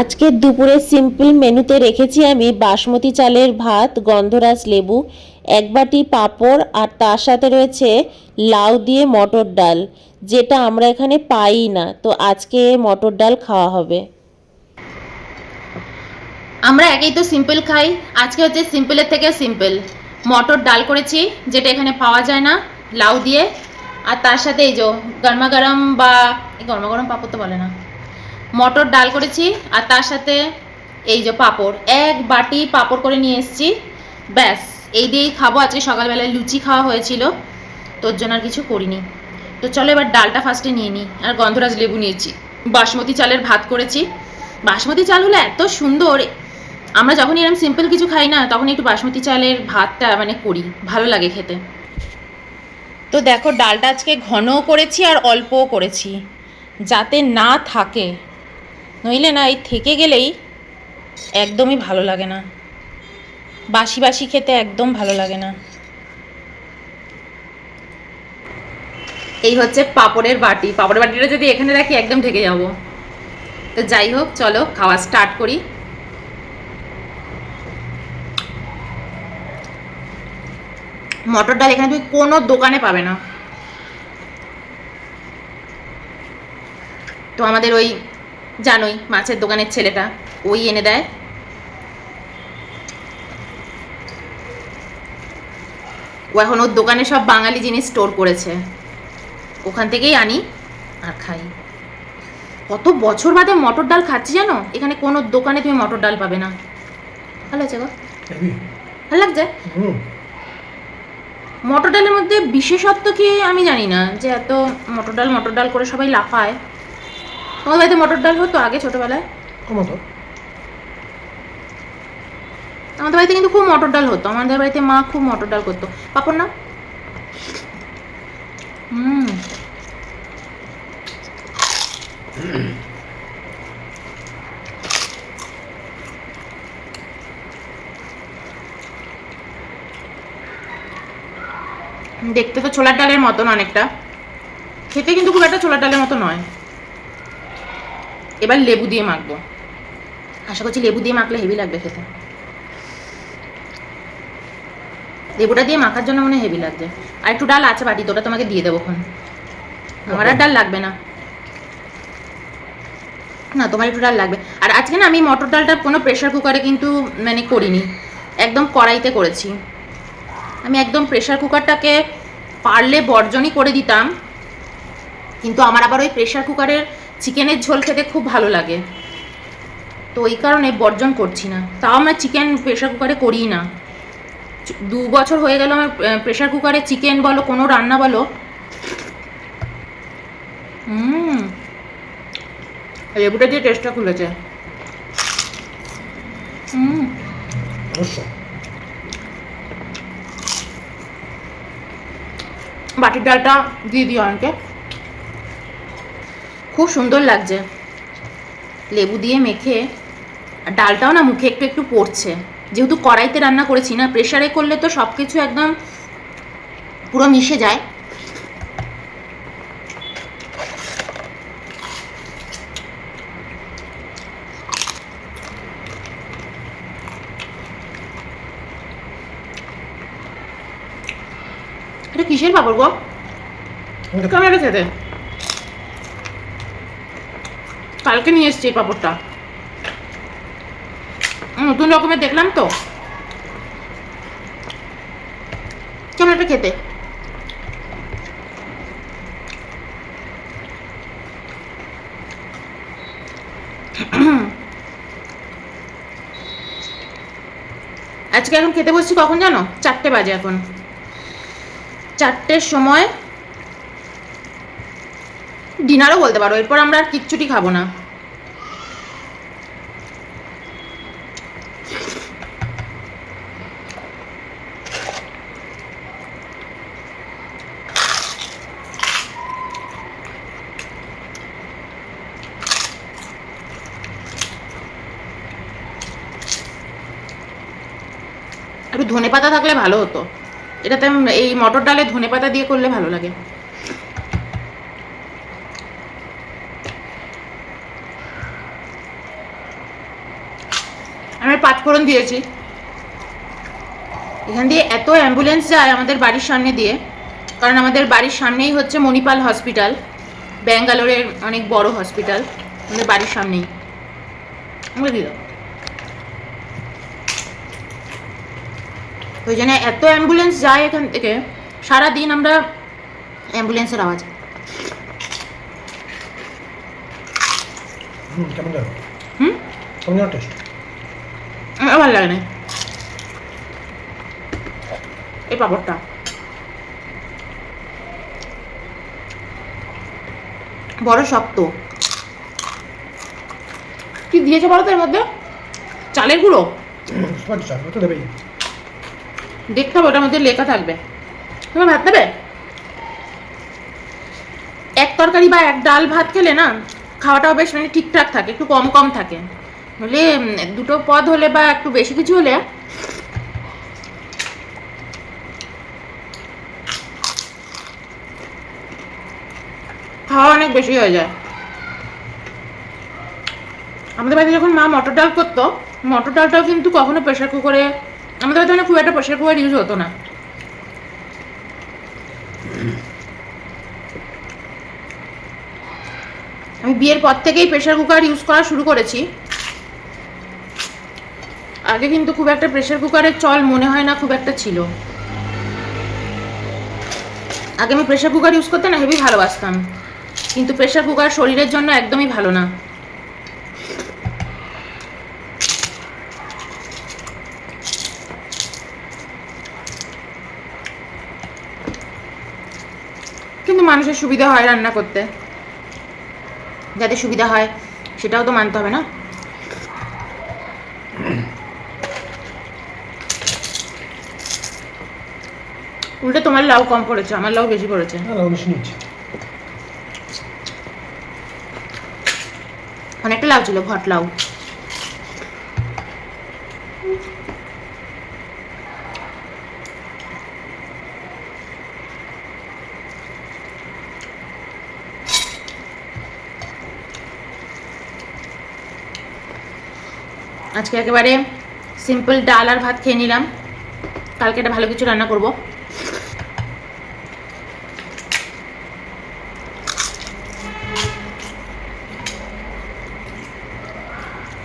আজকের দুপুরে সিম্পল মেনুতে রেখেছি আমি বাসমতি চালের ভাত, গন্ধরাজ লেবু, এক বাটি পাঁপড়, আর তার সাথে রয়েছে লাউ দিয়ে মটর ডাল, যেটা আমরা এখানে পাই না। তো আজকে মটর ডাল খাওয়া হবে। আমরা একেই তো সিম্পল খাই। আজকে হচ্ছে সিম্পলের থেকে সিম্পল। মটর ডাল করেছি, যেটা এখানে পাওয়া যায় না, লাউ দিয়ে। আর তার সাথে এই যে গরমা গরম বা গরমা গরম পাপড় তো বলে না। মটর ডাল করেছি আর তার সাথে এই যে পাপড়। এক বাটি পাপড় করে নিয়ে এসেছি। ব্যাস, এই দিয়েই খাব। আজকে সকালবেলায় লুচি খাওয়া হয়েছিল। তোর জন্য আর কিছু করিনি। তো চলো এবার ডালটা ফার্স্টে নিয়ে নিই। আর গন্ধরাজ লেবু নিয়েছি। বাসমতি চালের ভাত করেছি। বাসমতি চাল হলো এত সুন্দর। আমরা যখন এরকম সিম্পল কিছু খাই না তখন একটু বাসমতি চালের ভাতটা মানে করি। ভালো লাগে খেতে। তো দেখো, ডালটা আজকে ঘনও করেছি আর অল্পও করেছি। যাতে না থাকে। নইলে না এই থেকে গেলেই একদমই ভালো লাগে না। বাসি বাসি খেতে একদম ভালো লাগে না। এই হচ্ছে পাপড়ের বাটি। পাপড়ের বাটিটা যদি এখানে রাখি, একদম ঢেকে যাব। তো যাই হোক, চলো খাওয়া স্টার্ট করি। মটর ডাল এখানে তুমি কোনো দোকানে পাবে না। তো আমাদের ওই জানোই মাছের দোকানের ছেলেটা। ওই এনে দেয়। ও এখন ওর দোকানে সব বাঙালি জিনিস স্টোর করেছে। ওখান থেকেই আনি আর খাই। কত বছর বাদে মটর ডাল খাচ্ছি জানো? এখানে কোনো দোকানে তুমি মটর ডাল পাবে না। ভালো আছে গো? ভালো লাগছে? মটর ডালের মধ্যে বিশেষত্ব কি আমি জানি না যে এত মটর ডাল মটর ডাল করে সবাই লাফায়। তোমার বাড়িতে মটর ডাল হতো আগে ছোটবেলায়। আমাদের বাড়িতে কিন্তু খুব মটর ডাল হতো। আমাদের বাড়িতে মা খুব মটর ডাল করতো। পাপড় না? হুম। দেখতে তো ছোলার ডালের মতন অনেকটা। খেতে কিন্তু খুব একটা ছোলার ডালের মতো নয়। এবার লেবু দিয়ে মাখবো। আশা করছি লেবু দিয়ে মাখলে হেভি লাগবে খেতে। লেবুটা দিয়ে মাখার জন্য মনে হেভি লাগছে। আর একটু ডাল আছে বাটিতে ওটা তোমাকে দিয়ে দেবো এখন। আমার আর ডাল লাগবে না। না তোমার একটু ডাল লাগবে। আর আজকে না আমি মটর ডালটা কোনো প্রেশার কুকারে কিন্তু মানে করিনি। একদম কড়াইতে করেছি। আমি একদম প্রেশার কুকারটাকে পারলে বর্জনই করে দিতাম। কিন্তু আমার আবার ওই প্রেশার কুকারের চিকেনের ঝোল খেতে খুব ভালো লাগে। তো ওই কারণে বর্জন করছি না। তাও আমরা চিকেন প্রেশার কুকারে করিই না। দু বছর হয়ে গেল আমার প্রেশার কুকারে চিকেন বলো কোনো রান্না বলো। হুম লেবুটা দিয়ে টেস্টটা খুলেছে। হুম বাটির ডালটা দিয়ে দিও অনেকে। খুব সুন্দর লাগছে। লেবু দিয়ে মেখে ডালটাও না মুখে একটু একটু পড়ছে। যেহেতু কড়াইতে রান্না করেছি না প্রেশারে করলে তো সব কিছু একদম পুরো মিশে যায়। এটা কিসের পাপড় গো? কেমন খেতে কালকে নিয়ে এসছি এই পাপড়টা। নতুন রকমের দেখলাম তো। কেমন এটা খেতে। আজকে এখন খেতে বসছি কখন জানো? চারটে বাজে এখন। চারটের সময় ডিনারও বলতে পারো, এরপর আমরা আর কিচ্ছুটি খাব না। একটু ধনে পাতা থাকলে ভালো হতো। এটাতে এই মটর ডালে ধনে পাতা দিয়ে করলে ভালো লাগে। আমি পাঁচফোড়ন দিয়েছি। এখান দিয়ে এত অ্যাম্বুলেন্স যায় আমাদের বাড়ির সামনে দিয়ে, কারণ আমাদের বাড়ির সামনেই হচ্ছে মণিপাল হসপিটাল। ব্যাঙ্গালোরের অনেক বড় হসপিটাল, আমাদের বাড়ির সামনেই। দিল ওই জন্য এত অ্যাম্বুলেন্স যায় এখান থেকে সারা দিন আমরা অ্যাম্বুলেন্সের আওয়াজ। হুম কেমন যাবে? হুম? কেমন টেস্ট আমার ভালো লাগে না। এই পাপড়টা। বড় শক্ত। কি দিয়েছে বলো তো এর মধ্যে? চালের গুঁড়ো? দেবেই। দেখতে হবে ওটার মধ্যে লেখা থাকবে। তুমি ভাত দেবে এক তরকারি বা এক ডাল ভাত খেলে না খাওয়াটাও বেশ মানে ঠিকঠাক থাকে, একটু কম কম থাকে। হলে দুটো পদ হলে বা একটু বেশি কিছু হলে খাওয়া অনেক বেশি হয়ে যায়। আমাদের বাড়িতে যখন মা মটর ডাল করতো, মটর ডালটাও কিন্তু কখনো প্রেশার কুকারে আমাদের বাড়িতে মানে খুব একটা প্রেশার কুকার ইউজ হতো না। আমি বিয়ের পর থেকেই প্রেশার কুকার ইউজ করা শুরু করেছি। আগে কিন্তু খুব একটা প্রেশার কুকারের চল মনে হয় না, খুব একটা ছিল। আগে আমি প্রেশার কুকার ইউজ করতে না হেভি ভালোবাসতাম। কিন্তু প্রেশার কুকার শরীরের জন্য একদমই ভালো না। মানুষের সুবিধা হয় রান্না করতে। যাতে সুবিধা হয় সেটাও তো মানতে হবে না? উল্টে তোমার লাউ কম পড়েছে আমার লাউ বেশি পড়েছে। নিচ্ছি। অনেকটা লাউ ছিল ঘট লাউ। আজকে একেবারে সিম্পল ডাল আর ভাত খেয়ে নিলাম। কালকে একটা ভালো কিছু রান্না করব।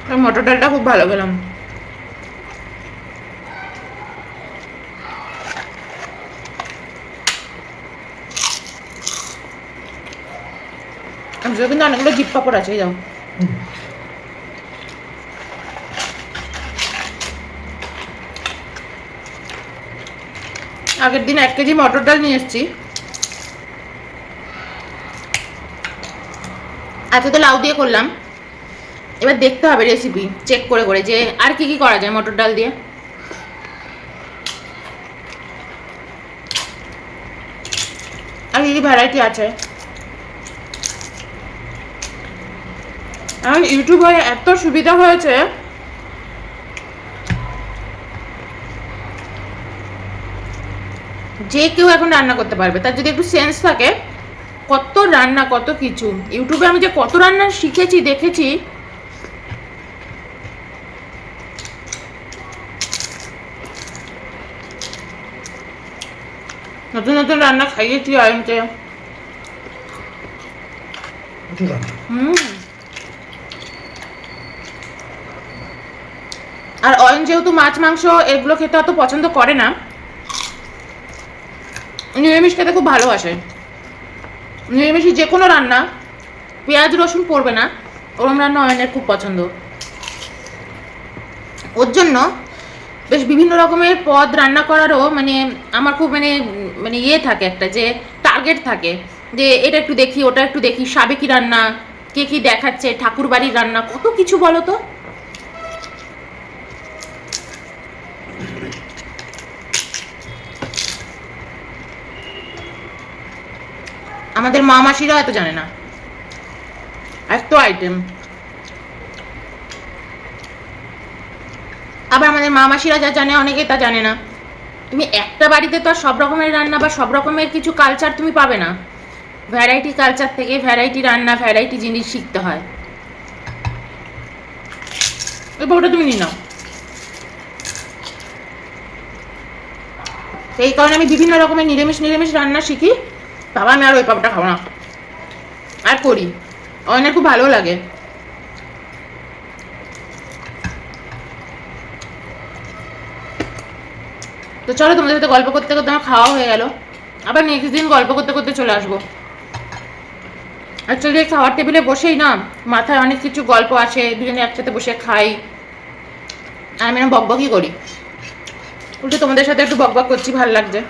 আর মটর ডালটা খুব ভালো আমি কিন্তু অনেকগুলো জিপ পাপড় আছে যাও। আগের দিন এক কেজি মটর ডাল নিয়ে এসেছি। আজকে তো লাউ দিয়ে করলাম। এবার দেখতে হবে রেসিপি চেক করে করে যে আর কি কি করা যায় মটর ডাল দিয়ে। আর কি ভ্যারাইটি আছে? এখন ইউটিউবে এত সুবিধা হয়েছে। যে কেউ এখন রান্না করতে পারবে তার যদি একটু সেন্স থাকে কত রান্না কত কিছু। ইউটিউবে আমি যে কত রান্না শিখেছি দেখেছি। নতুন নতুন রান্না খাইয়েছি আয়নকে। হুম। আর অয়ন যেহেতু মাছ মাংস এগুলো খেতে অত পছন্দ করে না নিরামিষ খেতে খুব ভালোবাসে। নিরামিষই যে কোনো রান্না, পেঁয়াজ, রসুন পড়বে না। ওরম রান্না অয়নের খুব পছন্দ। ওর জন্য বেশ বিভিন্ন রকমের পদ রান্না করারও মানে আমার খুব মানে মানে ইয়ে থাকে একটা যে টার্গেট থাকে। যে এটা একটু দেখি, ওটা একটু দেখি সাবেকি রান্না, কে কি দেখাচ্ছে ঠাকুর বাড়ির রান্না, কত কিছু বলো তো? আমাদের মা মাসিরা এত জানে না। এত আইটেম আবার আমাদের মা মাসিরা যা জানে, অনেকে তা জানে না। তুমি একটা বাড়িতে তো সব রকমের রান্না বা সব রকমের কিছু কালচার তুমি পাবে না। ভ্যারাইটি কালচার থেকে ভ্যারাইটি রান্না ভ্যারাইটি জিনিস শিখতে হয়। ওই বউটা তুমি নিয়ে নাও। সেই কারণে আমি বিভিন্ন রকমের নিরামিষ নিরামিষ রান্না শিখি। বাবা আমি আর ওই পাপটা খাব না। আর করি। অনেক খুব ভালো লাগে। তো চলো তোমাদের সাথে গল্প করতে করতে আমার খাওয়া হয়ে গেল। আবার নেক্সট দিন গল্প করতে করতে চলে আসব। অ্যাকচুয়ালি খাওয়ার টেবিলে বসেই না, মাথায় অনেক কিছু গল্প আসে, দুজনে একসাথে বসে খাই। আর আমি বকবকই করি। উল্টে তোমাদের সাথে একটু বকবক করছি, ভালো লাগছে।